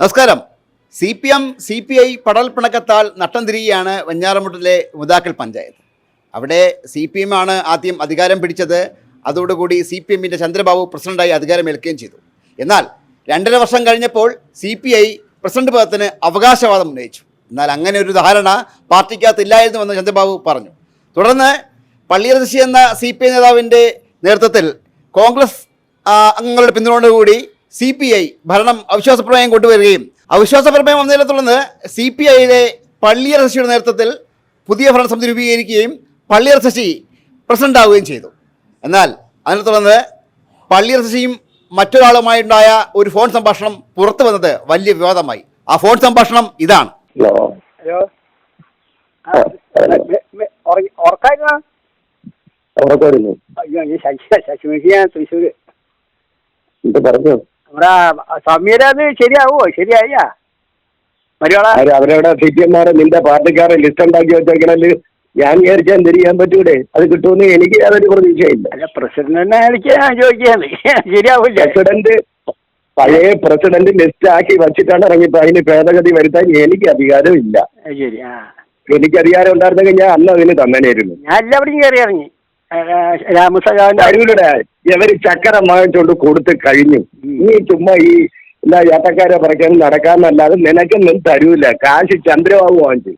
നമസ്കാരം. C P M C P I പടൽ പിണക്കത്താൽ നട്ടം തിരികെയാണ് വെഞ്ഞാറമുട്ടിലെ മുതാക്കൽ പഞ്ചായത്ത്. അവിടെ സി പി എം ആണ് ആദ്യം അധികാരം പിടിച്ചത്. അതോടുകൂടി സി പി എമ്മിന്റെ ചന്ദ്രബാബു പ്രസിഡന്റായി അധികാരമേൽക്കുകയും ചെയ്തു. എന്നാൽ രണ്ടര വർഷം കഴിഞ്ഞപ്പോൾ സി പി ഐ പ്രസിഡന്റ് പദത്തിന് അവകാശവാദം ഉന്നയിച്ചു. എന്നാൽ അങ്ങനെ ഒരു ധാരണ പാർട്ടിക്കകത്ത് ഇല്ലായിരുന്നുവെന്ന് ചന്ദ്രബാബു പറഞ്ഞു. തുടർന്ന് പള്ളിയർശി എന്ന സി പി ഐ നേതാവിന്റെ നേതൃത്വത്തിൽ കോൺഗ്രസ് അംഗങ്ങളുടെ പിന്തുണയോടുകൂടി സി പി ഐ ഭരണം അവിശ്വാസ പ്രമേയം കൊണ്ടുവരികയും അവിശ്വാസ പ്രമേയം വന്നതിനെ തുടർന്ന് സി പി ഐയിലെ പള്ളിയർ ശശിയുടെ നേതൃത്വത്തിൽ പുതിയ ഭരണസമിതി രൂപീകരിക്കുകയും പള്ളിയർ ശശി പ്രസിഡന്റ് ആവുകയും ചെയ്തു. എന്നാൽ അതിനെ തുടർന്ന് പള്ളിയർ ശശിയും മറ്റൊരാളുമായുണ്ടായ ഒരു ഫോൺ സംഭാഷണം പുറത്തു വന്നത് വലിയ വിവാദമായി. ആ ഫോൺ സംഭാഷണം ഇതാണ്. ഹലോ. ഹലോ. ആ, ഹലോ. ഉറക്കായിരുന്ന? ഉറക്കമായിരുന്നു. അയ്യോ ഈ ശശി ശശിമുഖിയാണ് തൃശ്ശൂര് എന്ത് പറഞ്ഞു? നമ്മുടെ സമീര അത് ശരിയാവോ ശരിയായ മരിയോള അവരവിടെ സി പി എംമാരെ നിന്റെ പാർട്ടിക്കാരെ ലിസ്റ്റ് ഉണ്ടാക്കി വെച്ചേക്കണൽ ഞാൻ വിചാരിച്ചാൽ എന്ത് ചെയ്യാൻ പറ്റൂടെ? അത് കിട്ടുമെന്ന് എനിക്ക് യാതൊരു പ്രതീക്ഷയില്ല. അല്ല പ്രസിഡന്റിനെ എനിക്ക് ഞാൻ ചോദിക്കുകയാണ്. പ്രസിഡന്റ് പഴയ പ്രസിഡന്റ് ലിസ്റ്റ് ആക്കി വെച്ചിട്ടാണ് ഇറങ്ങിപ്പോ അതിന് ഭേദഗതി വരുത്താൻ എനിക്ക് അധികാരമില്ല ഇല്ല. ശരി ആ. എനിക്ക് അധികാരം ഉണ്ടായിരുന്നെങ്കിൽ ഞാൻ അന്ന് അതിന് തന്നേനായിരുന്നു ഞാൻ കയറി ഇറങ്ങി. രാമസഖാവിന്റെ അരുവിലൂടെ ഇവർ ചക്കര വാങ്ങിച്ചോണ്ട് കൊടുത്ത് കഴിഞ്ഞു. നീ ചുമ്മാ ഈ എല്ലാ ഏട്ടക്കാരെ പറയ്ക്കാൻ നടക്കാന്നല്ലാതെ നിനക്കൊന്നും തരൂല. കാശ് ചന്ദ്രബാബു വാങ്ങിച്ചു.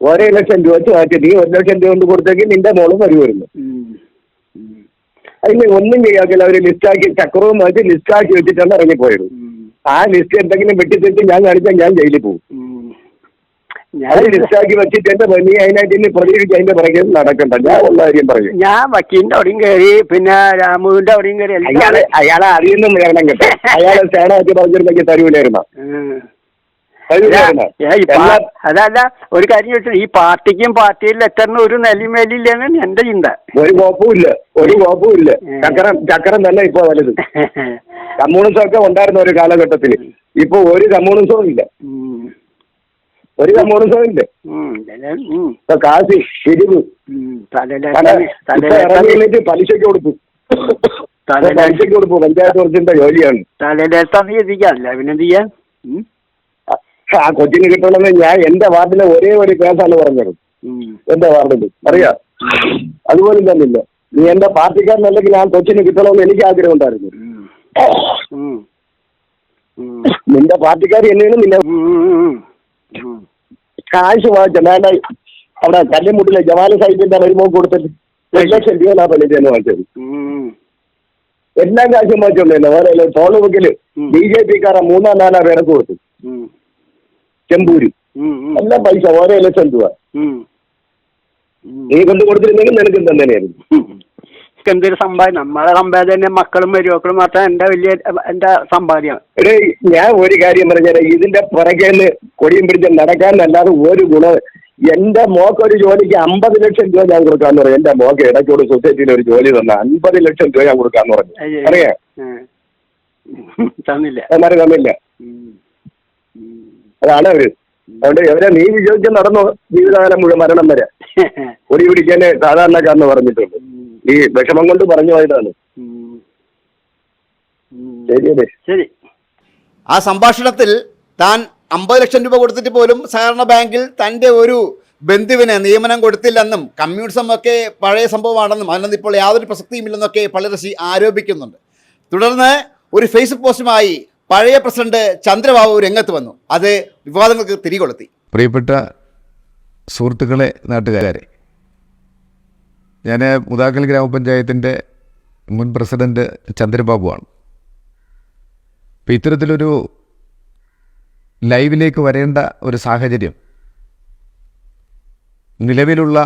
ഒരേ ലക്ഷം രൂപ വെച്ച് മാറ്റി. നീ ഒരു ലക്ഷം രൂപ കൊണ്ട് കൊടുത്തേക്ക് നിന്റെ മോൾ വരുമായിരുന്നു അതിന് ഒന്നും ചെയ്യാക്കില്ല. അവർ ലിസ്റ്റാക്കി ചക്രവും മാറ്റി ലിസ്റ്റാക്കി വെച്ചിട്ടാണ് ഇറങ്ങിപ്പോയത്. ആ ലിസ്റ്റ് എന്തെങ്കിലും വെട്ടിത്തെറ്റി ഞാൻ കാണിച്ചാൽ ഞാൻ ജയിലിൽ പോകും. ഞാൻ ലിസ്റ്റാക്കി വെച്ചിട്ട് എന്റെ നീ അതിനായിട്ട് ഇനി പ്രതികരിച്ച് അതിന്റെ പുറകെ നടക്കണ്ട. ഞാൻ ഉള്ള കാര്യം പറയും. ഞാൻ വക്കീലിന്റെ അവിടെയും കയറി പിന്നെ രാമുവിന്റെ അവിടെയും കയറി അയാളെ അയാളെ അറിയുന്ന വേണം കേട്ടോ അയാളെ സേനാക്കി പറഞ്ഞിരുന്നെങ്കിൽ തരൂലായിരുന്നോ? അതല്ല ഒരു കാര്യം ചോദിച്ചത് ഈ പാർട്ടിക്കും പാർട്ടിയിൽ ലെറ്ററിന് ഒരു നിലയും മേലില്ലെന്ന് എന്റെ ചിന്ത. ഒരു കുഴപ്പമില്ല ഒരു കുഴപ്പമില്ല ചക്രം ചക്രം തന്നെ ഇപ്പൊ വലുത്. കമ്മ്യൂണിസം ഒക്കെ ഉണ്ടായിരുന്ന ഒരു കാലഘട്ടത്തിൽ ഇപ്പൊ ഒരു കമ്മ്യൂണിസവും ഇല്ല. ഒരു ഇല്ല ഉം. ഇപ്പൊ കാശ് പിരിവ് ഇറങ്ങിയിട്ട് പലിശയ്ക്ക് തലയിലെ- പലിശയ്ക്ക് കൊടുക്കും പഞ്ചായത്ത് കുറച്ചിന്റെ ജോലിയാണ്. ചെയ്യാൻ? ആ കൊച്ചിന് കിട്ടണമെന്ന് ഞാൻ എന്റെ വാർഡിലെ ഒരേ ഒരു കേസാണ് പറഞ്ഞത്. എന്റെ വാർഡിൽ അറിയാം? അതുപോലും തന്നില്ല നീ എന്റെ പാർട്ടിക്കാരനല്ലെങ്കിൽ ആ കൊച്ചിന് കിട്ടണമെന്ന് എനിക്ക് ആഗ്രഹം ഉണ്ടായിരുന്നു. നിന്റെ പാർട്ടിക്കാർ എന്നെയാണ് നിന്നെ. കാശ് വാങ്ങിച്ച വേണ്ട അവിടെ കല്ലുമുട്ടിലെ ജവാന സൈറ്റിന്റെ വരുമ്പോൾ കൊടുത്തിട്ട് ഒരു ലക്ഷം രൂപ ആ പലിശന്ന് വാങ്ങിച്ചത് എല്ലാം കാശും വാങ്ങിച്ചോണ്ടല്ലോ ഓരോ തോൾ വെക്കൽ. ബി ജെ പിക്കാരെ മൂന്നാം നാലാം പേരെ കൊടുത്തു. ചെമ്പൂരി. എല്ലാ പൈസ ഓരോ ലക്ഷം രൂപ. നീ കൊണ്ട് കൊടുത്തിരുന്നെങ്കിൽ നിനക്കും തന്നെയായിരുന്നു. എന്തൊരു സമ്പാദ്യം നമ്മളെ സമ്പാദ്യം തന്നെ മക്കളും മരുമക്കളും മാത്രം എന്റെ വലിയ എന്റെ സമ്പാദ്യം? എടേ ഞാൻ ഒരു കാര്യം പറഞ്ഞാൽ ഇതിന്റെ പുറകേന്ന് കൊടിയും പിടിച്ച് നടക്കാനല്ലാതെ ഒരു ഗുണം എന്റെ മോക്ക് ഒരു ജോലിക്ക് അമ്പത് ലക്ഷം രൂപ ഞാൻ കൊടുക്കാന്ന് പറഞ്ഞു. എന്റെ മോക്ക് ഇടയ്ക്കോട് സൊസൈറ്റിയിൽ ഒരു ജോലി തന്ന അമ്പത് ലക്ഷം രൂപ ഞാൻ കൊടുക്കാന്ന് പറഞ്ഞു. അറിയാ? തന്നില്ല. എന്നാലും തന്നില്ല. അതാണ് അവർ. അതുകൊണ്ട് എവരെ നീ വിചാരിച്ച നടന്നു? ജീവിതകാലം മുഴുവൻ മരണം വരെ. ഒടി പിടിക്കാൻ സാധാരണക്കാരെന്ന് പറഞ്ഞിട്ടുണ്ട്. ഈ വിഷമം കൊണ്ട് പറഞ്ഞു പോയതാണ്. ശരി. ആ സംഭാഷണത്തിൽ താൻ അമ്പത് ലക്ഷം രൂപ കൊടുത്തിട്ട് പോലും സഹകരണ ബാങ്കിൽ തന്റെ ഒരു ബന്ധുവിന് നിയമനം കൊടുത്തില്ലെന്നും കമ്മ്യൂണിസം ഒക്കെ പഴയ സംഭവമാണെന്നും അതിനൊന്നും ഇപ്പോൾ യാതൊരു പ്രസക്തിയുമില്ലെന്നൊക്കെ പള്ളിറശി ആരോപിക്കുന്നുണ്ട്. തുടർന്ന് ഒരു ഫേസ്ബുക്ക് പോസ്റ്റുമായി പഴയ പ്രസിഡന്റ് ചന്ദ്രബാബു രംഗത്ത് വന്നു. അത് വിവാദങ്ങൾക്ക് തിരികൊളുത്തി. പ്രിയപ്പെട്ട സുഹൃത്തുക്കളെ നാട്ടുകാരെ ഞാൻ മുതാക്കൽ ഗ്രാമപഞ്ചായത്തിന്റെ മുൻ പ്രസിഡന്റ് ചന്ദ്രബാബുവാണ്. അപ്പോൾ ഇത്തരത്തിലൊരു ലൈവിലേക്ക് വരേണ്ട ഒരു സാഹചര്യം നിലവിലുള്ള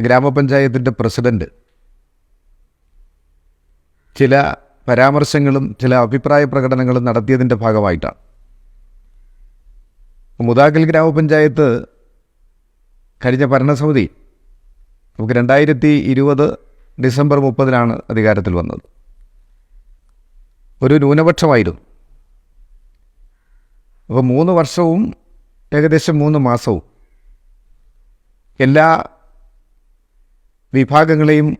ഗ്രാമപഞ്ചായത്തിന്റെ പ്രസിഡന്റ് ചില പരാമർശങ്ങളും ചില അഭിപ്രായ പ്രകടനങ്ങളും നടത്തിയതിന്റെ ഭാഗമായിട്ടാണ്. മുതാക്കൽ ഗ്രാമപഞ്ചായത്ത് കഴിഞ്ഞ ഭരണസമിതി നമുക്ക് രണ്ടായിരത്തി ഇരുപത് ഡിസംബർ മുപ്പതിനാണ് അധികാരത്തിൽ വന്നത്. ഒരു ന്യൂനപക്ഷമായിരുന്നു. അപ്പോൾ മൂന്ന് വർഷവും ഏകദേശം മൂന്ന് മാസവും എല്ലാ വിഭാഗങ്ങളെയും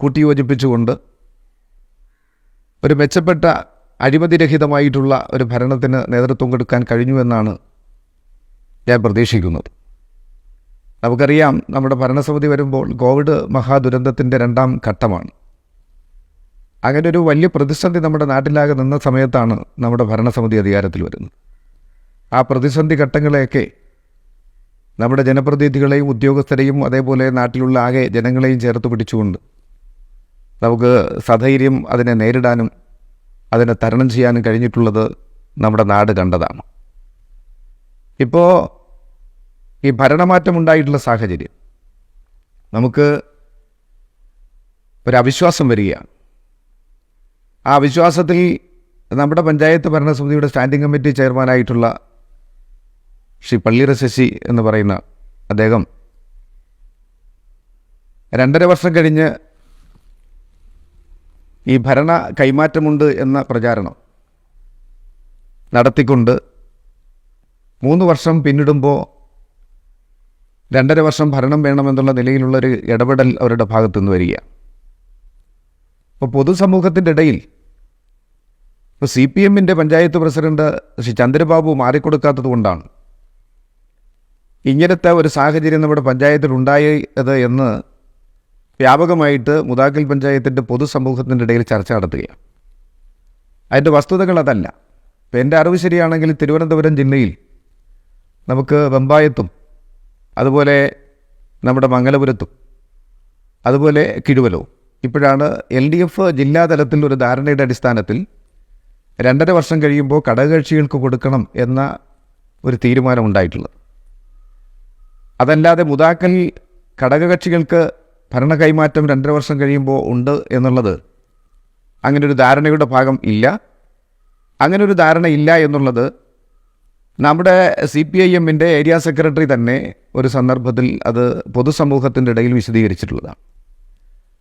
കൂട്ടിയോജിപ്പിച്ചുകൊണ്ട് ഒരു മെച്ചപ്പെട്ട അഴിമതിരഹിതമായിട്ടുള്ള ഒരു ഭരണത്തിന് നേതൃത്വം കൊടുക്കാൻ കഴിഞ്ഞുവെന്നാണ് ഞാൻ പ്രതീക്ഷിക്കുന്നത്. നമുക്കറിയാം നമ്മുടെ ഭരണസമിതി വരുമ്പോൾ കോവിഡ് മഹാദുരന്തത്തിന്റെ രണ്ടാം ഘട്ടമാണ്. അങ്ങനെ ഒരു വലിയ പ്രതിസന്ധി നമ്മുടെ നാട്ടിലാകെ നിന്ന സമയത്താണ് നമ്മുടെ ഭരണസമിതി അധികാരത്തിൽ വരുന്നത്. ആ പ്രതിസന്ധി ഘട്ടങ്ങളെയൊക്കെ നമ്മുടെ ജനപ്രതിനിധികളെയും ഉദ്യോഗസ്ഥരെയും അതേപോലെ നാട്ടിലുള്ള ആകെ ജനങ്ങളെയും ചേർത്ത് പിടിച്ചുകൊണ്ട് നമുക്ക് സധൈര്യം അതിനെ നേരിടാനും അതിനെ തരണം ചെയ്യാനും കഴിഞ്ഞിട്ടുള്ളത് നമ്മുടെ നാട് കണ്ടതാണ്. ഇപ്പോൾ ഈ ഭരണമാറ്റം ഉണ്ടായിട്ടുള്ള സാഹചര്യം. നമുക്ക് ഒരു അവിശ്വാസം വരികയാണ്. ആ അവിശ്വാസത്തിൽ നമ്മുടെ പഞ്ചായത്ത് ഭരണസമിതിയുടെ സ്റ്റാൻഡിംഗ് കമ്മിറ്റി ചെയർമാനായിട്ടുള്ള ശ്രീ പള്ളിറ ശശി എന്ന് പറയുന്ന അദ്ദേഹം രണ്ടര വർഷം കഴിഞ്ഞ് ഈ ഭരണ കൈമാറ്റമുണ്ട് എന്ന പ്രചാരണം നടത്തിക്കൊണ്ട് മൂന്ന് വർഷം പിന്നിടുമ്പോൾ രണ്ടര വർഷം ഭരണം വേണമെന്നുള്ള നിലയിലുള്ളൊരു ഇടപെടൽ അവരുടെ ഭാഗത്തു നിന്ന് വരിക. അപ്പോൾ പൊതുസമൂഹത്തിന്റെ ഇടയിൽ ഇപ്പോൾ സി പി എമ്മിന്റെ പഞ്ചായത്ത് പ്രസിഡന്റ് ശ്രീ ചന്ദ്രബാബു മാറിക്കൊടുക്കാത്തത് കൊണ്ടാണ്. ഇങ്ങനത്തെ ഒരു സാഹചര്യം നമ്മുടെ പഞ്ചായത്തിൽ ഉണ്ടായത് എന്ന് വ്യാപകമായിട്ട് മുതാക്കൽ പഞ്ചായത്തിന്റെ പൊതുസമൂഹത്തിന്റെ ഇടയിൽ ചർച്ച നടത്തുകയാണ്. അതിന്റെ വസ്തുതകൾ അതല്ല. എന്റെ അറിവ് ശരിയാണെങ്കിൽ തിരുവനന്തപുരം ജില്ലയിൽ നമുക്ക് വെമ്പായത്തും അതുപോലെ നമ്മുടെ മംഗലപുരത്തും അതുപോലെ കിഴുവലവും ഇപ്പോഴാണ് എൽ ഡി എഫ് ജില്ലാതലത്തിൽ ഒരു ധാരണയുടെ അടിസ്ഥാനത്തിൽ രണ്ടര വർഷം കഴിയുമ്പോൾ ഘടകകക്ഷികൾക്ക് കൊടുക്കണം എന്ന ഒരു തീരുമാനം ഉണ്ടായിട്ടുള്ളത്. അതല്ലാതെ മുതാക്കൽ ഘടകകക്ഷികൾക്ക് ഭരണ കൈമാറ്റം രണ്ടര വർഷം കഴിയുമ്പോൾ ഉണ്ട് എന്നുള്ളത് അങ്ങനെ ഒരു ധാരണയുടെ ഭാഗം ഇല്ല. അങ്ങനെ ഒരു ധാരണ ഇല്ല എന്നുള്ളത് നമ്മുടെ സി പി ഐ എമ്മിന്റെ ഏരിയ സെക്രട്ടറി തന്നെ ഒരു സന്ദർഭത്തിൽ അത് പൊതുസമൂഹത്തിന്റെ ഇടയിൽ വിശദീകരിച്ചിട്ടുള്ളതാണ്.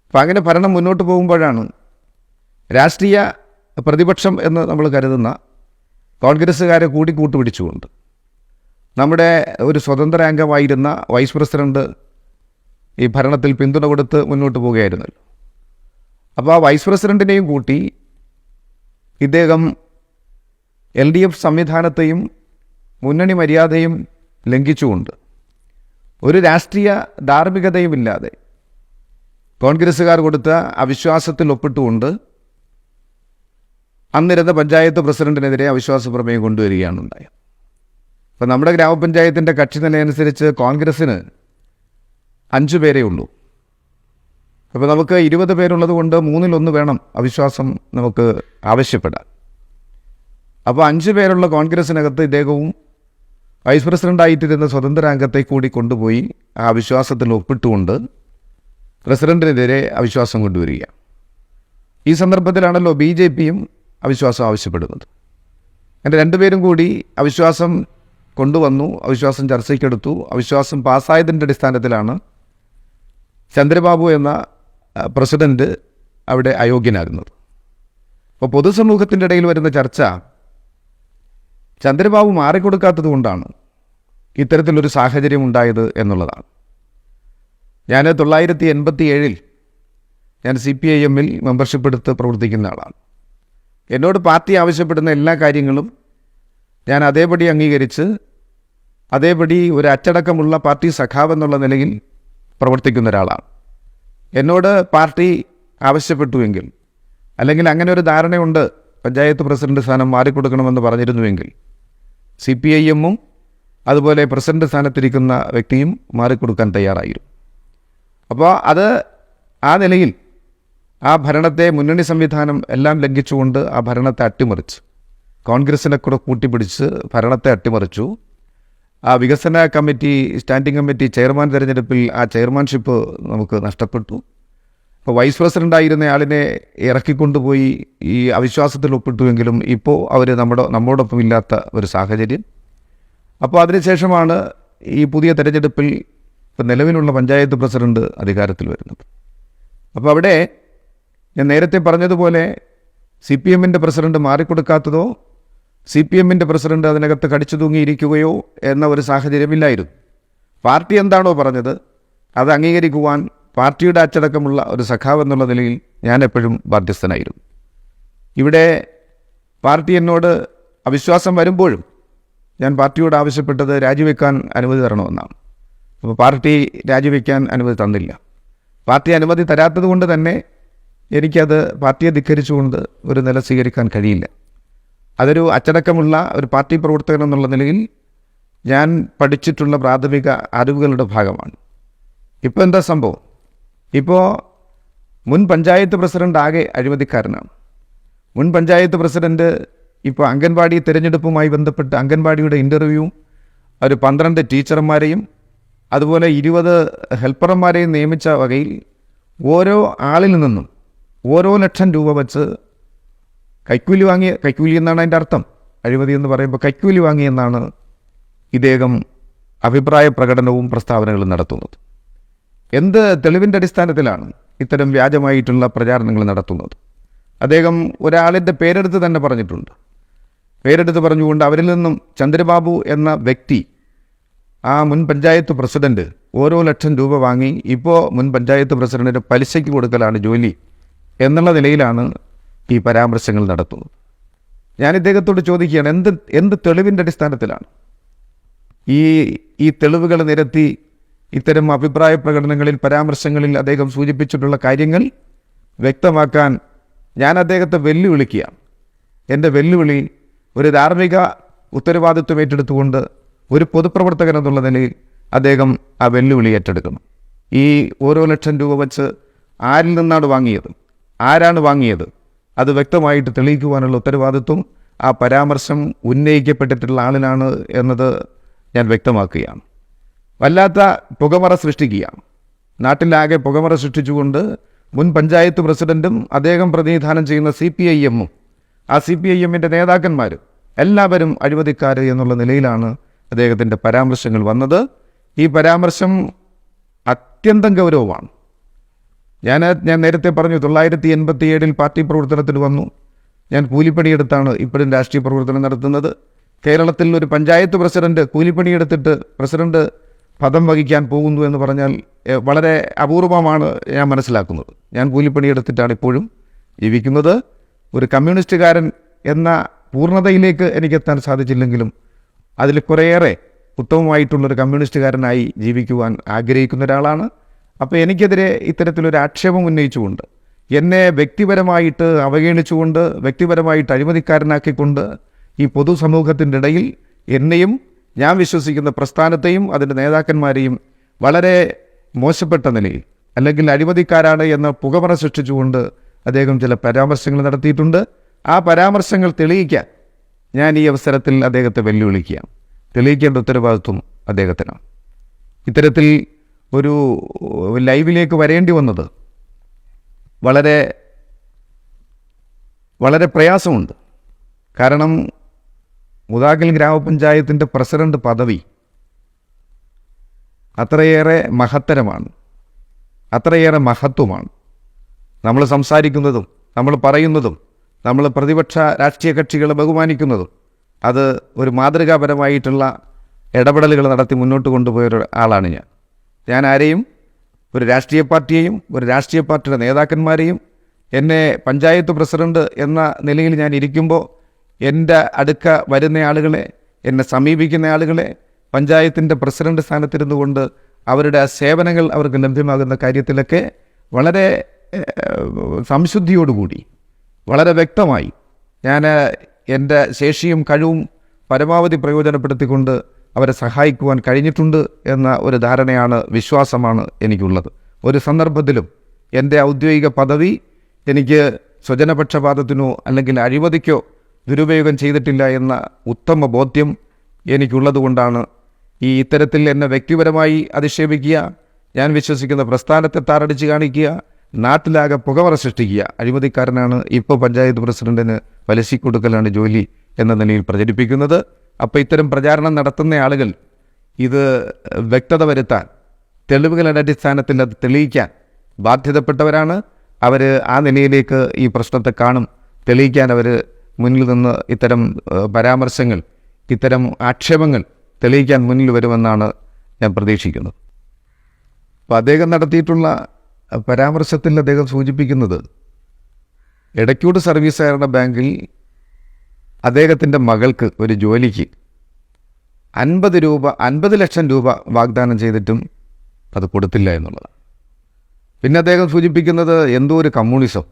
അപ്പം അങ്ങനെ ഭരണം മുന്നോട്ട് പോകുമ്പോഴാണ് രാഷ്ട്രീയ പ്രതിപക്ഷം എന്ന് നമ്മൾ കരുതുന്ന കോൺഗ്രസ്സുകാരെ കൂടി കൂട്ടുപിടിച്ചുകൊണ്ട് നമ്മുടെ ഒരു സ്വതന്ത്ര അംഗമായിരുന്ന വൈസ് പ്രസിഡന്റ് ഈ ഭരണത്തിൽ പിന്തുണ കൊടുത്ത് മുന്നോട്ട് പോവുകയായിരുന്നല്ലോ അപ്പോൾ ആ വൈസ് പ്രസിഡന്റിനെയും കൂട്ടി ഇദ്ദേഹം എൽ ഡി എഫ് സംവിധാനത്തെയും മുന്നണി മര്യാദയും ലംഘിച്ചുകൊണ്ട്. ഒരു രാഷ്ട്രീയ ധാർമ്മികതയുമില്ലാതെ കോൺഗ്രസ്സുകാർ കൊടുത്ത അവിശ്വാസത്തിൽ ഒപ്പിട്ടുകൊണ്ട് അന്നിരുന്ന പഞ്ചായത്ത് പ്രസിഡന്റിനെതിരെ അവിശ്വാസ പ്രമേയം കൊണ്ടുവരികയാണ് ഉണ്ടായത് അപ്പം നമ്മുടെ ഗ്രാമപഞ്ചായത്തിന്റെ കക്ഷി നിലയനുസരിച്ച് കോൺഗ്രസ്സിന് അഞ്ചു പേരേ ഉള്ളൂ. അപ്പോൾ നമുക്ക് ഇരുപത് പേരുള്ളത് കൊണ്ട് മൂന്നിലൊന്ന് വേണം അവിശ്വാസം നമുക്ക് ആവശ്യപ്പെടാൻ. അപ്പോൾ അഞ്ച് പേരുള്ള കോൺഗ്രസ്സിനകത്ത് ഇദ്ദേഹവും വൈസ് പ്രസിഡന്റായിട്ടിരുന്ന സ്വതന്ത്ര അംഗത്തെ കൂടി കൊണ്ടുപോയി ആ വിശ്വാസത്തിൽ ഒപ്പിട്ടുകൊണ്ട് പ്രസിഡന്റിനെതിരെ അവിശ്വാസം കൊണ്ടുവരിക. ഈ സന്ദർഭത്തിലാണല്ലോ ബി ജെ പിയും അവിശ്വാസം ആവശ്യപ്പെടുന്നത്. എന്റെ രണ്ടുപേരും കൂടി അവിശ്വാസം കൊണ്ടുവന്നു അവിശ്വാസം ചർച്ചയ്ക്കെടുത്തു അവിശ്വാസം പാസ്സായതിന്റെ അടിസ്ഥാനത്തിലാണ് ചന്ദ്രബാബു എന്ന ആ, പ്രസിഡന്റ് അവിടെ അയോഗ്യനാകുന്നത്. അപ്പോൾ പൊതുസമൂഹത്തിന്റെ ഇടയിൽ വരുന്ന ചർച്ച ചന്ദ്രബാബു മാറിക്കൊടുക്കാത്തത് കൊണ്ടാണ് ഇത്തരത്തിലൊരു സാഹചര്യം ഉണ്ടായത് എന്നുള്ളതാണ്. ഞാൻ തൊള്ളായിരത്തി എൺപത്തി ഏഴിൽ ഞാൻ സി പി ഐ എമ്മിൽ മെമ്പർഷിപ്പ് എടുത്ത് പ്രവർത്തിക്കുന്ന ആളാണ്. എന്നോട് പാർട്ടി ആവശ്യപ്പെടുന്ന എല്ലാ കാര്യങ്ങളും ഞാൻ അതേപടി അംഗീകരിച്ച് അതേപടി ഒരു അച്ചടക്കമുള്ള പാർട്ടി സഖാവ് എന്നുള്ള നിലയിൽ പ്രവർത്തിക്കുന്ന ഒരാളാണ്. എന്നോട് പാർട്ടി ആവശ്യപ്പെട്ടുവെങ്കിൽ അല്ലെങ്കിൽ അങ്ങനെ ഒരു ധാരണയുണ്ട് പഞ്ചായത്ത് പ്രസിഡന്റ് സ്ഥാനം മാറിക്കൊടുക്കണമെന്ന് പറഞ്ഞിരുന്നുവെങ്കിൽ സി പി ഐ എമ്മും അതുപോലെ പ്രസിഡന്റ് സ്ഥാനത്തിരിക്കുന്ന വ്യക്തിയും മാറിക്കൊടുക്കാൻ തയ്യാറായിരുന്നു. അപ്പോൾ അത് ആ നിലയിൽ ആ ഭരണത്തെ മുന്നണി സംവിധാനം എല്ലാം ലംഘിച്ചുകൊണ്ട് ആ ഭരണത്തെ അട്ടിമറിച്ചു. കോൺഗ്രസിനെ കൂടെ കൂട്ടിപ്പിടിച്ച് ഭരണത്തെ അട്ടിമറിച്ചു. ആ വികസന കമ്മിറ്റി സ്റ്റാൻഡിംഗ് കമ്മിറ്റി ചെയർമാൻ തിരഞ്ഞെടുപ്പിൽ ആ ചെയർമാൻഷിപ്പ് നമുക്ക് നഷ്ടപ്പെട്ടു. അപ്പോൾ വൈസ് പ്രസിഡന്റായിരുന്ന ആളിനെ ഇറക്കിക്കൊണ്ടുപോയി ഈ അവിശ്വാസത്തിൽ ഒപ്പിട്ടുവെങ്കിലും ഇപ്പോൾ അവർ നമ്മുടെ നമ്മോടൊപ്പം ഇല്ലാത്ത ഒരു സാഹചര്യം. അപ്പോൾ അതിനുശേഷമാണ് ഈ പുതിയ തെരഞ്ഞെടുപ്പിൽ ഇപ്പം നിലവിലുള്ള പഞ്ചായത്ത് പ്രസിഡന്റ് അധികാരത്തിൽ വരുന്നത്. അപ്പോൾ അവിടെ ഞാൻ നേരത്തെ പറഞ്ഞതുപോലെ സി പി എമ്മിന്റെ പ്രസിഡന്റ് മാറിക്കൊടുക്കാത്തതോ സി പി എമ്മിന്റെ പ്രസിഡന്റ് അതിനകത്ത് കടിച്ചു തൂങ്ങിയിരിക്കുകയോ എന്ന ഒരു സാഹചര്യമില്ലായിരുന്നു. പാർട്ടി എന്താണോ പറഞ്ഞത് അത് അംഗീകരിക്കുവാൻ പാർട്ടിയുടെ അച്ചടക്കമുള്ള ഒരു സഖാവ് എന്നുള്ള നിലയിൽ ഞാൻ എപ്പോഴും ബാധ്യസ്ഥനായിരുന്നു. ഇവിടെ പാർട്ടി എന്നോട് അവിശ്വാസം വരുമ്പോഴും ഞാൻ പാർട്ടിയോട് ആവശ്യപ്പെട്ടത് രാജിവെക്കാൻ അനുമതി തരണമെന്നാണ്. അപ്പോൾ പാർട്ടി രാജിവെക്കാൻ അനുമതി തന്നില്ല. പാർട്ടി അനുമതി തരാത്തത് കൊണ്ട് തന്നെ എനിക്കത് പാർട്ടിയെ ധിക്കരിച്ചുകൊണ്ട് ഒരു നില സ്വീകരിക്കാൻ കഴിയില്ല. അതൊരു അച്ചടക്കമുള്ള ഒരു പാർട്ടി പ്രവർത്തകൻ എന്നുള്ള നിലയിൽ ഞാൻ പഠിച്ചിട്ടുള്ള പ്രാഥമിക അറിവുകളുടെ ഭാഗമാണ്. ഇപ്പോൾ എന്താ സംഭവം? ഇപ്പോൾ മുൻ പഞ്ചായത്ത് പ്രസിഡന്റ് ആകെ അഴിമതിക്കാരനാണ്. മുൻ പഞ്ചായത്ത് പ്രസിഡന്റ് ഇപ്പോൾ അംഗൻവാടി തിരഞ്ഞെടുപ്പുമായി ബന്ധപ്പെട്ട് അംഗൻവാടിയുടെ ഇന്റർവ്യൂവും ഒരു പന്ത്രണ്ട് ടീച്ചർമാരെയും അതുപോലെ ഇരുപത് ഹെൽപ്പർമാരെയും നിയമിച്ച വകയിൽ ഓരോ ആളിൽ നിന്നും ഓരോ ലക്ഷം രൂപ വച്ച് കൈക്കൂലി വാങ്ങിയ കൈക്കൂലി എന്നാണ് അതിന്റെ അർത്ഥം. അഴിമതി എന്ന് പറയുമ്പോൾ കൈക്കൂലി വാങ്ങിയെന്നാണ് ഇദ്ദേഹം അഭിപ്രായ പ്രകടനവും പ്രസ്താവനകളും നടത്തുന്നത്. എന്ത് തെളിവിന്റെ അടിസ്ഥാനത്തിലാണ് ഇത്തരം വ്യാജമായിട്ടുള്ള പ്രചാരണങ്ങൾ നടത്തുന്നത്? അദ്ദേഹം ഒരാളിന്റെ പേരെടുത്ത് തന്നെ പറഞ്ഞിട്ടുണ്ട്. പേരെടുത്ത് പറഞ്ഞുകൊണ്ട് അവരിൽ നിന്നും ചന്ദ്രബാബു എന്ന വ്യക്തി ആ മുൻ പഞ്ചായത്ത് പ്രസിഡന്റ് ഓരോ ലക്ഷം രൂപ വാങ്ങി ഇപ്പോൾ മുൻ പഞ്ചായത്ത് പ്രസിഡന്റിന് പലിശയ്ക്ക് കൊടുക്കലാണ് ജോലി എന്നുള്ള നിലയിലാണ് ഈ പരാമർശങ്ങൾ നടത്തുന്നത്. ഞാൻ ഇദ്ദേഹത്തോട് ചോദിക്കുകയാണ് എന്ത് എന്ത് തെളിവിന്റെ അടിസ്ഥാനത്തിലാണ് ഈ ഈ തെളിവുകൾ നിരത്തി ഇത്തരം അഭിപ്രായ പ്രകടനങ്ങളിൽ പരാമർശങ്ങളിൽ അദ്ദേഹം സൂചിപ്പിച്ചിട്ടുള്ള കാര്യങ്ങൾ വ്യക്തമാക്കാൻ ഞാൻ അദ്ദേഹത്തെ വെല്ലുവിളിക്കുക എന്റെ വെല്ലുവിളി ഒരു ധാർമ്മിക ഉത്തരവാദിത്വം ഏറ്റെടുത്തുകൊണ്ട് ഒരു പൊതുപ്രവർത്തകൻ എന്നുള്ള നിലയിൽ അദ്ദേഹം ആ വെല്ലുവിളി ഏറ്റെടുക്കണം. ഈ ഓരോ ലക്ഷം രൂപ വച്ച് ആരിൽ നിന്നാണ് വാങ്ങിയത്? ആരാണ് വാങ്ങിയത്? അത് വ്യക്തമായിട്ട് തെളിയിക്കുവാനുള്ള ഉത്തരവാദിത്വം ആ പരാമർശം ഉന്നയിക്കപ്പെട്ടിട്ടുള്ള ആളിനാണ് എന്നത് ഞാൻ വ്യക്തമാക്കുകയാണ്. വല്ലാത്ത പുകമറ സൃഷ്ടിക്കുക നാട്ടിലാകെ പുകമറ സൃഷ്ടിച്ചുകൊണ്ട് മുൻ പഞ്ചായത്ത് പ്രസിഡന്റും അദ്ദേഹം പ്രതിനിധാനം ചെയ്യുന്ന സി പി ഐ എമ്മും ആ സി പി ഐ എമ്മിന്റെ നേതാക്കന്മാരും എല്ലാവരും അഴിമതിക്കാർ എന്നുള്ള നിലയിലാണ് അദ്ദേഹത്തിന്റെ പരാമർശങ്ങൾ വന്നത്. ഈ പരാമർശം അത്യന്തം ഗൗരവമാണ്. ഞാൻ ഞാൻ നേരത്തെ പറഞ്ഞു തൊള്ളായിരത്തി എൺപത്തി ഏഴിൽ പാർട്ടി പ്രവർത്തനത്തിന് വന്നു. ഞാൻ കൂലിപ്പണിയെടുത്താണ് ഇപ്പോഴും രാഷ്ട്രീയ പ്രവർത്തനം നടത്തുന്നത്. കേരളത്തിൽ ഒരു പഞ്ചായത്ത് പ്രസിഡന്റ് കൂലിപ്പണിയെടുത്തിട്ട് പ്രസിഡന്റ് പദം വഹിക്കാൻ പോകുന്നു എന്ന് പറഞ്ഞാൽ വളരെ അപൂർവമാണ് ഞാൻ മനസ്സിലാക്കുന്നത്. ഞാൻ കൂലിപ്പണിയെടുത്തിട്ടാണ് ഇപ്പോഴും ജീവിക്കുന്നത്. ഒരു കമ്മ്യൂണിസ്റ്റുകാരൻ എന്ന പൂർണതയിലേക്ക് എനിക്കെത്താൻ സാധിച്ചില്ലെങ്കിലും അതിൽ കുറേയേറെ ഉത്തമമായിട്ടുള്ളൊരു കമ്മ്യൂണിസ്റ്റുകാരനായി ജീവിക്കുവാൻ ആഗ്രഹിക്കുന്ന ഒരാളാണ്. അപ്പോൾ എനിക്കെതിരെ ഇത്തരത്തിലൊരു ആക്ഷേപം ഉന്നയിച്ചുകൊണ്ട് എന്നെ വ്യക്തിപരമായിട്ട് അവഗണിച്ചുകൊണ്ട് വ്യക്തിപരമായിട്ട് അഴിമതിക്കാരനാക്കിക്കൊണ്ട് ഈ പൊതുസമൂഹത്തിന്റെ ഇടയിൽ എന്നെയും ഞാൻ വിശ്വസിക്കുന്ന പ്രസ്ഥാനത്തെയും അതിന്റെ നേതാക്കന്മാരെയും വളരെ മോശപ്പെട്ട നിലയിൽ അല്ലെങ്കിൽ അഴിമതിക്കാരാണ് എന്ന പുകമറ സൃഷ്ടിച്ചുകൊണ്ട് അദ്ദേഹം ചില പരാമർശങ്ങൾ നടത്തിയിട്ടുണ്ട്. ആ പരാമർശങ്ങൾ തെളിയിക്കാൻ ഞാൻ ഈ അവസരത്തിൽ അദ്ദേഹത്തെ വെല്ലുവിളിക്കുക തെളിയിക്കേണ്ട ഉത്തരവാദിത്വം അദ്ദേഹത്തിനാണ്. ഇത്തരത്തിൽ ഒരു ലൈവിലേക്ക് വരേണ്ടി വന്നത് വളരെ വളരെ പ്രയാസമുണ്ട്. കാരണം മുതാക്കൽ ഗ്രാമപഞ്ചായത്തിന്റെ പ്രസിഡന്റ് പദവി അത്രയേറെ മഹത്തരമാണ്. അത്രയേറെ മഹത്വമാണ്. നമ്മൾ സംസാരിക്കുന്നതും നമ്മൾ പറയുന്നതും നമ്മൾ പ്രതിപക്ഷ രാഷ്ട്രീയ കക്ഷികളെ ബഹുമാനിക്കുന്നതും അത് ഒരു മാതൃകാപരമായിട്ടുള്ള ഇടപെടലുകൾ നടത്തി മുന്നോട്ട് കൊണ്ടുപോയ ആളാണ് ഞാൻ. ഞാൻ ആരെയും ഒരു രാഷ്ട്രീയ പാർട്ടിയെയും ഒരു രാഷ്ട്രീയ പാർട്ടിയുടെ നേതാക്കന്മാരെയും എന്നെ പഞ്ചായത്ത് പ്രസിഡന്റ് എന്ന നിലയിൽ ഞാൻ ഇരിക്കുമ്പോൾ എന്റെ അടുക്ക വരുന്ന ആളുകളെ എന്നെ സമീപിക്കുന്ന ആളുകളെ പഞ്ചായത്തിന്റെ പ്രസിഡന്റ് സ്ഥാനത്തിരുന്നു കൊണ്ട് അവരുടെ സേവനങ്ങൾ അവർക്ക് ലഭ്യമാകുന്ന കാര്യത്തിലൊക്കെ വളരെ സംശുദ്ധിയോടുകൂടി വളരെ വ്യക്തമായി ഞാൻ എന്റെ ശേഷിയും കഴിവും പരമാവധി പ്രയോജനപ്പെടുത്തിക്കൊണ്ട് അവരെ സഹായിക്കുവാൻ കഴിഞ്ഞിട്ടുണ്ട് എന്ന ഒരു ധാരണയാണ് വിശ്വാസമാണ് എനിക്കുള്ളത്. ഒരു സന്ദർഭത്തിലും എന്റെ ഔദ്യോഗിക പദവി എനിക്ക് സ്വജനപക്ഷപാതത്തിനോ അല്ലെങ്കിൽ അഴിമതിക്കോ ദുരുപയോഗം ചെയ്തിട്ടില്ല എന്ന ഉത്തമ ബോധ്യം എനിക്കുള്ളതുകൊണ്ടാണ് ഈ ഇത്തരത്തിൽ എന്നെ വ്യക്തിപരമായി അധിക്ഷേപിക്കുക ഞാൻ വിശ്വസിക്കുന്ന പ്രസ്ഥാനത്തെ താറടിച്ച് കാണിക്കുക നാട്ടിലാകെ പുകമറ സൃഷ്ടിക്കുക. അഴിമതിക്കാരനാണ് ഇപ്പോൾ പഞ്ചായത്ത് പ്രസിഡന്റിന് പലിശ കൊടുക്കലാണ് ജോലി എന്ന നിലയിൽ പ്രചരിപ്പിക്കുന്നത്. അപ്പോൾ ഇത്തരം പ്രചാരണം നടത്തുന്ന ആളുകൾ ഇത് വ്യക്തത വരുത്താൻ തെളിവുകളുടെ അടിസ്ഥാനത്തിൽ അത് തെളിയിക്കാൻ ബാധ്യതപ്പെട്ടവരാണ്. അവർ ആ നിലയിലേക്ക് ഈ പ്രശ്നത്തെ കാണും. തെളിയിക്കാൻ അവർ മുന്നിൽ നിന്ന് ഇത്തരം പരാമർശങ്ങൾ ഇത്തരം ആക്ഷേപങ്ങൾ തെളിയിക്കാൻ മുന്നിൽ വരുമെന്നാണ് ഞാൻ പ്രതീക്ഷിക്കുന്നത്. അപ്പോൾ അദ്ദേഹം നടത്തിയിട്ടുള്ള പരാമർശത്തിൽ അദ്ദേഹം സൂചിപ്പിക്കുന്നത് ഇടയ്ക്കൂട് സർവീസ് ആയിരുന്ന ബാങ്കിൽ അദ്ദേഹത്തിന്റെ മകൾക്ക് ഒരു ജോലിക്ക് അൻപത് രൂപ അൻപത് ലക്ഷം രൂപ വാഗ്ദാനം ചെയ്തിട്ടും അത് കൊടുത്തില്ല എന്നുള്ളതാണ്. പിന്നെ അദ്ദേഹം സൂചിപ്പിക്കുന്നത് എന്തോ ഒരു കമ്മ്യൂണിസം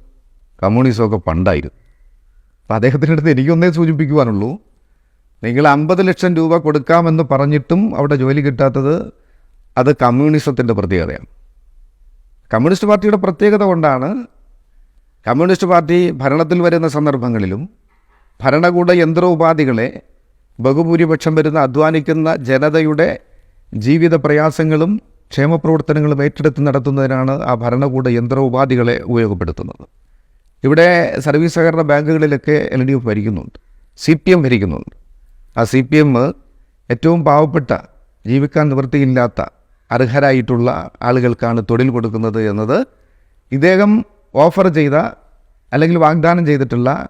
കമ്മ്യൂണിസമൊക്കെ പണ്ടായിരുന്നു. അപ്പം അദ്ദേഹത്തിന്റെ അടുത്ത് എനിക്കൊന്നേ സൂചിപ്പിക്കുവാനുള്ളൂ. നിങ്ങൾ അമ്പത് ലക്ഷം രൂപ കൊടുക്കാമെന്ന് പറഞ്ഞിട്ടും അവിടെ ജോലി കിട്ടാത്തത് അത് കമ്മ്യൂണിസത്തിന്റെ പ്രത്യേകതയാണ്. കമ്മ്യൂണിസ്റ്റ് പാർട്ടിയുടെ പ്രത്യേകത കൊണ്ടാണ് കമ്മ്യൂണിസ്റ്റ് പാർട്ടി ഭരണത്തിൽ വരുന്ന സന്ദർഭങ്ങളിലും ഭരണകൂട യന്ത്രോപാധികളെ ബഹുഭൂരിപക്ഷം വരുന്ന അധ്വാനിക്കുന്ന ജനതയുടെ ജീവിത പ്രയാസങ്ങളും ക്ഷേമപ്രവർത്തനങ്ങളും ഏറ്റെടുത്ത് നടത്തുന്നതിനാണ് ആ ഭരണകൂട യന്ത്രോപാധികളെ ഉപയോഗപ്പെടുത്തുന്നത്. ഇവിടെ സർവീസ് സഹകരണ ബാങ്കുകളിലൊക്കെ എൽ ഡി എഫ് ഭരിക്കുന്നുണ്ട്. സി പി എം ഭരിക്കുന്നുണ്ട്. ആ സി പി എം ഏറ്റവും പാവപ്പെട്ട ജീവിക്കാൻ നിവൃത്തിയില്ലാത്ത അർഹരായിട്ടുള്ള ആളുകൾക്കാണ് തൊഴിൽ കൊടുക്കുന്നത് എന്നത് ഇദ്ദേഹം ഓഫർ ചെയ്ത അല്ലെങ്കിൽ വാഗ്ദാനം ചെയ്തിട്ടുള്ള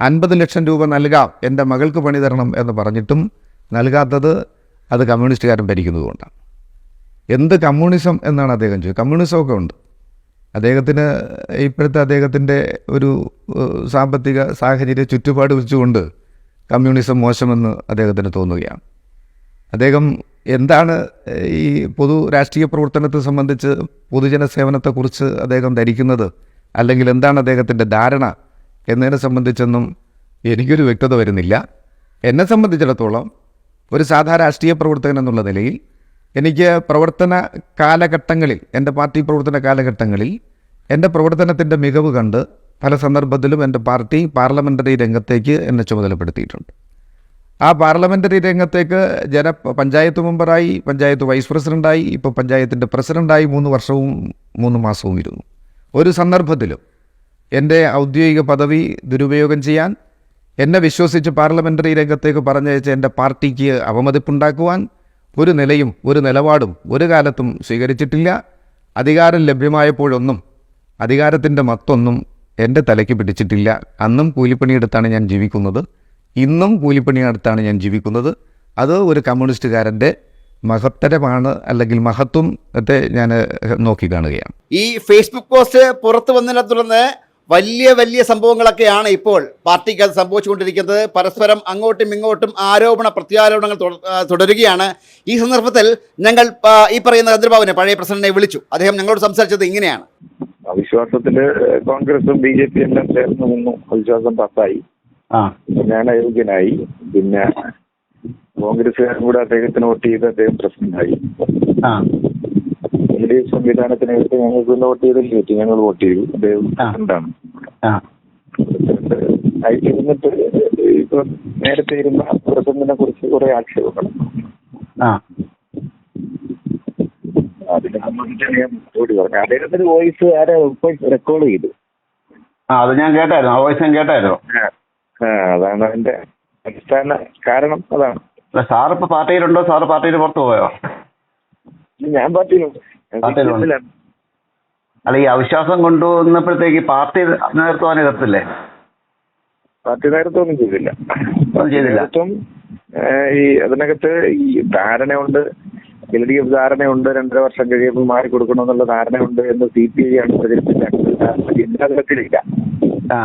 അൻപത് ലക്ഷം രൂപ നൽകാം എന്റെ മകൾക്ക് പണി തരണം എന്ന് പറഞ്ഞിട്ടും നൽകാത്തത് അത് കമ്മ്യൂണിസ്റ്റുകാരൻ ഭരിക്കുന്നതുകൊണ്ടാണ്. എന്ത് കമ്മ്യൂണിസം എന്നാണ് അദ്ദേഹം ചോദിച്ചത്? കമ്മ്യൂണിസമൊക്കെ ഉണ്ട്. അദ്ദേഹത്തിന് ഇപ്പോഴത്തെ അദ്ദേഹത്തിന്റെ ഒരു സാമ്പത്തിക സാഹചര്യ ചുറ്റുപാട് വെച്ചുകൊണ്ട് കമ്മ്യൂണിസം മോശമെന്ന് അദ്ദേഹത്തിന് തോന്നുകയാണ്. അദ്ദേഹം എന്താണ് ഈ പൊതു രാഷ്ട്രീയ പ്രവർത്തനത്തെ സംബന്ധിച്ച് പൊതുജന സേവനത്തെക്കുറിച്ച് അദ്ദേഹം ധരിക്കുന്നത്? അല്ലെങ്കിൽ എന്താണ് അദ്ദേഹത്തിന്റെ ധാരണ എന്നതിനെ സംബന്ധിച്ചൊന്നും എനിക്കൊരു വ്യക്തത വരുന്നില്ല. എന്നെ സംബന്ധിച്ചിടത്തോളം ഒരു സാധാരണ രാഷ്ട്രീയ പ്രവർത്തകൻ എന്നുള്ള നിലയിൽ എനിക്ക് പ്രവർത്തന കാലഘട്ടങ്ങളിൽ എന്റെ പാർട്ടി പ്രവർത്തന കാലഘട്ടങ്ങളിൽ എന്റെ പ്രവർത്തനത്തിന്റെ മികവ് കണ്ട് പല സന്ദർഭത്തിലും എന്റെ പാർട്ടി പാർലമെന്ററി രംഗത്തേക്ക് എന്നെ ചുമതലപ്പെടുത്തിയിട്ടുണ്ട്. ആ പാർലമെന്ററി രംഗത്തേക്ക് ജന പഞ്ചായത്ത് മെമ്പറായി പഞ്ചായത്ത് വൈസ് പ്രസിഡന്റായി ഇപ്പോൾ പഞ്ചായത്തിന്റെ പ്രസിഡന്റായി മൂന്ന് വർഷവും മൂന്ന് മാസവും ഇരുന്നു. ഒരു സന്ദർഭത്തിലും എന്റെ ഔദ്യോഗിക പദവി ദുരുപയോഗം ചെയ്യാൻ എന്നെ വിശ്വസിച്ച് പാർലമെന്ററി രംഗത്തേക്ക് പറഞ്ഞയച്ച എന്റെ പാർട്ടിക്ക് അവമതിപ്പുണ്ടാക്കുവാൻ ഒരു നിലയും ഒരു നിലപാടും ഒരു കാലത്തും സ്വീകരിച്ചിട്ടില്ല. അധികാരം ലഭ്യമായപ്പോഴൊന്നും അധികാരത്തിന്റെ മത്തൊന്നും എന്റെ തലയ്ക്ക് പിടിച്ചിട്ടില്ല. അന്നും കൂലിപ്പണിയെടുത്താണ് ഞാൻ ജീവിക്കുന്നത്. ഇന്നും കൂലിപ്പണിയെടുത്താണ് ഞാൻ ജീവിക്കുന്നത്. അത് ഒരു കമ്മ്യൂണിസ്റ്റുകാരന്റെ മഹത്തരമാണ് അല്ലെങ്കിൽ മഹത്വത്തെ ഞാൻ നോക്കി കാണുകയാണ്. ഈ ഫേസ്ബുക്ക് പോസ്റ്റ് പുറത്തു വന്നതിനെ തുടർന്ന് വലിയ വലിയ സംഭവങ്ങളൊക്കെയാണ് ഇപ്പോൾ പാർട്ടിക്ക് അത് സംഭവിച്ചുകൊണ്ടിരിക്കുന്നത്. പരസ്പരം അങ്ങോട്ടും ഇങ്ങോട്ടും ആരോപണ പ്രത്യാരോപണങ്ങൾ തുടരുകയാണ്. ഈ സന്ദർഭത്തിൽ ഞങ്ങൾ ഈ പറയുന്ന ചന്ദ്രബാബുവിനെ പഴയ പ്രസിഡന്റിനെ വിളിച്ചു. അദ്ദേഹം ഞങ്ങളോട് സംസാരിച്ചത് ഇങ്ങനെയാണ്. അവിശ്വാസത്തിൽ കോൺഗ്രസും ബി ജെ പി എല്ലാം ചേർന്ന് നിന്നു. അവിശ്വാസം പാസ്സായി ആ. ഞാൻ അയോഗ്യനായി പിന്നെ കോൺഗ്രസ്സുകാരും കൂടെ അദ്ദേഹത്തിന് വോട്ട് ചെയ്ത് അദ്ദേഹം പ്രസിഡന്റായി. എഫ് സംവിധാനത്തിനകത്ത് ഞങ്ങൾക്ക് വോട്ട് ചെയ്തില്ല പറ്റി ഞങ്ങൾ വോട്ട് ചെയ്തു. അദ്ദേഹം. പ്രസിഡന്റാണ് പ്രസിഡന്റ് ആയിട്ടിരുന്നിട്ട് ഇപ്പൊ നേരത്തെ ഇരുന്ന പ്രസിഡന്റിനെ കുറിച്ച് കുറെ ആക്ഷേപങ്ങൾ. അതിനെ സംബന്ധിച്ചാണ് ഞാൻ ഓടി പറഞ്ഞത് അദ്ദേഹത്തിന്റെ വോയിസ് ആരെ ഇപ്പൊ റെക്കോർഡ് ചെയ്തു ആ അത് ഞാൻ കേട്ടായിരുന്നു. ആ വോയിസ് ഞാൻ കേട്ടായിരുന്നു. ആ അതാണ് അതിന്റെ അടിസ്ഥാന കാരണം അതാണ്. അല്ല സാർ ഇപ്പൊ പാർട്ടിയിലുണ്ടോ? സാർ പാർട്ടിയിൽ പുറത്ത് പോയോ? ഞാൻ പാർട്ടിയിലുണ്ട്. പാർട്ടിയിലുണ്ട്. അല്ല ഈ അവിശ്വാസം കൊണ്ടുവന്നപ്പോഴത്തേക്ക് പാർട്ടി നേതൃത്വം അനുകത്തില്ലേ? പാർട്ടി നേതൃത്വം ഒന്നും ചെയ്തില്ല. നേതൃത്വം ഈ അതിനകത്ത് ഈ ധാരണയുണ്ട് എൽ ഡി എഫ് ധാരണയുണ്ട് രണ്ടര വർഷം കഴിയുമ്പോൾ മാറി കൊടുക്കണമെന്നുള്ള ധാരണയുണ്ട് എന്ന് സി പി ഐ ആണ് പ്രചരിപ്പിച്ചത് ജില്ലാ തലത്തിലില്ല ആ.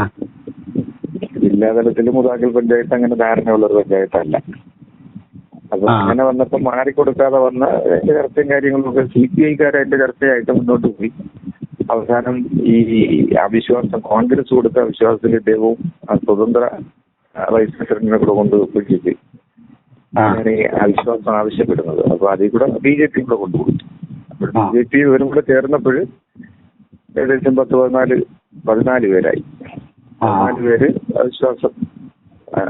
ജില്ലാ തലത്തിൽ മുതാക്കൽ പഞ്ചായത്ത് അങ്ങനെ ധാരണയുള്ള ഒരു പഞ്ചായത്തല്ല. അപ്പൊ. അങ്ങനെ വന്നപ്പോ മാറിക്കൊടുക്കാതെ വന്ന അതിന്റെ ചർച്ചയും കാര്യങ്ങളും ഒക്കെ സി പി ഐക്കാരായിട്ട് ചർച്ചയായിട്ട് മുന്നോട്ട് പോയി. അവസാനം ഈ അവിശ്വാസം കോൺഗ്രസ് കൊടുത്ത അവിശ്വാസത്തിൽ ഇദ്ദേഹവും സ്വതന്ത്ര വൈസ് പ്രസിഡന്റിനെ കൂടെ കൊണ്ട് പിടിച്ചിട്ട്. അങ്ങനെ അവിശ്വാസം ആവശ്യപ്പെടുന്നത്. അപ്പൊ അതിൽ കൂടെ ബി ജെ പി കൂടെ കൊണ്ടുപോയി അപ്പോൾ ബി ജെ പി ഇവരും കൂടെ ചേർന്നപ്പോൾ ഏകദേശം പത്ത് പതിനാല് പതിനാല് പേരായി. പതിനാല് പേര് അവിശ്വാസം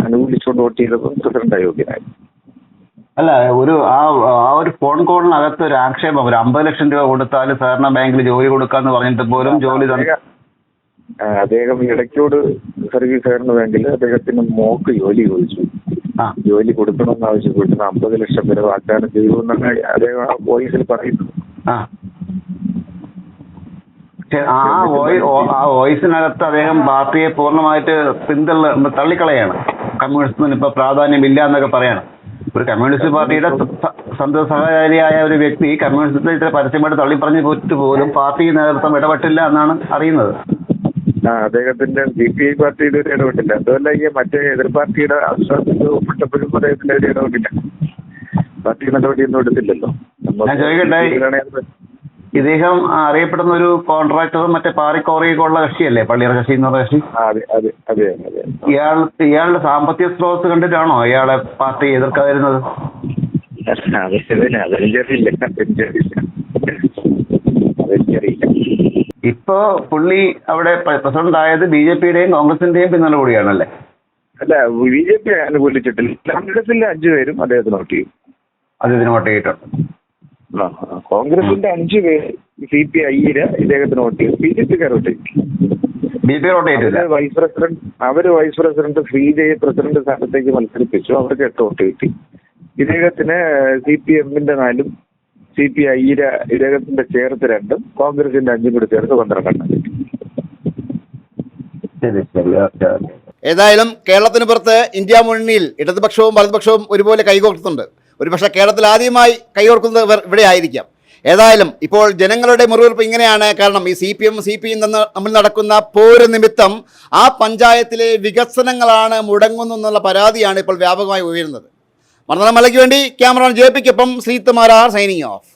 അനുകൂലിച്ചുകൊണ്ട് വോട്ട് ചെയ്തപ്പോൾ പ്രസിഡന്റ് അയോഗ്യനായി അല്ല ഒരു ആ ആ ഒരു ഫോൺ കോളിനകത്ത് ഒരു ആക്ഷേപം. ഒരു അമ്പത് ലക്ഷം രൂപ കൊടുത്താൽ സാറിന് ബാങ്കിൽ ജോലി കൊടുക്കാന്ന് പറഞ്ഞിട്ട് പോലും ജോലി തന്നെ അദ്ദേഹം- ഇടയ്ക്കോട് സർവീസ് ആയിരുന്നുവെങ്കിൽ അദ്ദേഹത്തിന് മോക്ക് ജോലി ചോദിച്ചു. ആ. ജോലി കൊടുക്കണമെന്ന് ആവശ്യപ്പെട്ട് അമ്പത് ലക്ഷം വരെ വാഗ്ദാനം ചെയ്തു എന്നാണ് അദ്ദേഹം ആ വോയിസിൽ പറയുന്നു ആ വോയിസിനകത്ത് അദ്ദേഹം പാർട്ടിയെ പൂർണമായിട്ട് പിന്തള്ള തള്ളിക്കളയാണ്. കമ്മ്യൂണിസ്റ്റിന് ഇപ്പൊ പ്രാധാന്യമില്ല എന്നൊക്കെ പറയണം. ഒരു കമ്മ്യൂണിസ്റ്റ് പാർട്ടിയുടെ സ- സന്ത സഹചാരിയായ ഒരു വ്യക്തി കമ്മ്യൂണിസ്റ്റത്തെ ഇത്ര പരസ്യമായിട്ട് തള്ളിപ്പറഞ്ഞു പോയിട്ട് പോലും പാർട്ടി നേതൃത്വം ഇടപെട്ടില്ല എന്നാണ് അറിയുന്നത്. ആ അദ്ദേഹത്തിന്റെ സി പി ഐ പാർട്ടിയുടെ ഒരു ഇടപെട്ടില്ല. അതുമല്ല ഈ മറ്റേ എതിർ പാർട്ടിയുടെ ഒപ്പിട്ടപ്പോഴും അദ്ദേഹത്തിന്റെ ഒരു ഇടപെട്ടില്ല. പാർട്ടി നടപടിയൊന്നും എടുത്തില്ലല്ലോ. ഞാൻ ചോദിക്കട്ടെ? ഇദ്ദേഹം അറിയപ്പെടുന്ന ഒരു കോൺട്രാക്ടറും മറ്റേ പാറിക്കോറിയൊക്കെ ഉള്ള കക്ഷിയല്ലേ? പള്ളിയുടെ കക്ഷി എന്ന് പറയുന്ന കക്ഷി? ഇയാൾ ഇയാളുടെ സാമ്പത്തിക സ്രോതസ് കണ്ടിട്ടാണോ ഇയാളെ പാർട്ടി എതിർക്കാൻ വരുന്നത് ഇപ്പോ പുള്ളി അവിടെ പ്രസിഡന്റ് ആയത് ബി ജെ പിയുടെയും കോൺഗ്രസിന്റെയും പിന്തുണ കൂടിയാണല്ലേ? അല്ല ബി ജെ പി അനുകൂലിച്ചിട്ടില്ല കോൺഗ്രസിലെ അഞ്ചു പേരും അദ്ദേഹത്തിന് വോട്ട് ചെയ്യും. അദ്ദേഹത്തിന് വോട്ട് ചെയ്തിട്ടുണ്ട്. ആ, ആ. കോൺഗ്രസിന്റെ അഞ്ചു പേര് സി പി ഐയിൽ ഇദ്ദേഹത്തിന് വോട്ട് ചെയ്തു. ബി ജെ പിക്കാർ വോട്ട് ചെയ്തിട്ടില്ല വൈസ് പ്രസിഡന്റ് അവർ വൈസ് പ്രസിഡന്റ് ശ്രീജയെ പ്രസിഡന്റ് സ്ഥാനത്തേക്ക് മത്സരിപ്പിച്ചു. അവർക്ക് എട്ട് വോട്ട് കിട്ടി. ഇദ്ദേഹത്തിന് സി പി എമ്മിന്റെ നാലും സി പി ഐയിലെ ഇദ്ദേഹത്തിന്റെ ചേർത്ത് രണ്ടും കോൺഗ്രസിന്റെ അഞ്ചും കൂടി ചേർത്ത് പന്ത്രണ്ടെണ്ണം കിട്ടി. ഏതായാലും കേരളത്തിന് പുറത്ത് ഇന്ത്യ മുന്നണിയിൽ ഇടതുപക്ഷവും വലതുപക്ഷവും ഒരുപോലെ കൈകോർക്കുന്നുണ്ട് ഒരുപക്ഷെ കേരളത്തിൽ ആദ്യമായി കൈയോർക്കുന്നത് ഇവിടെ ആയിരിക്കാം ഏതായാലും ഇപ്പോൾ ജനങ്ങളുടെ മുറിവെപ്പ് ഇങ്ങനെയാണ്. കാരണം ഈ C P M C P M തമ്മിൽ നടക്കുന്ന പോര് നിമിത്തം ആ പഞ്ചായത്തിലെ വികസനങ്ങളാണ് മുടങ്ങുന്നു എന്നുള്ള പരാതിയാണ് ഇപ്പോൾ വ്യാപകമായി ഉയരുന്നത്. മണ്ഡലം മലയ്ക്ക് വേണ്ടി ക്യാമറ ജെ പിക്കൊപ്പം ശ്രീത്ത് മാരാർ സൈനിങ് ഓഫ്.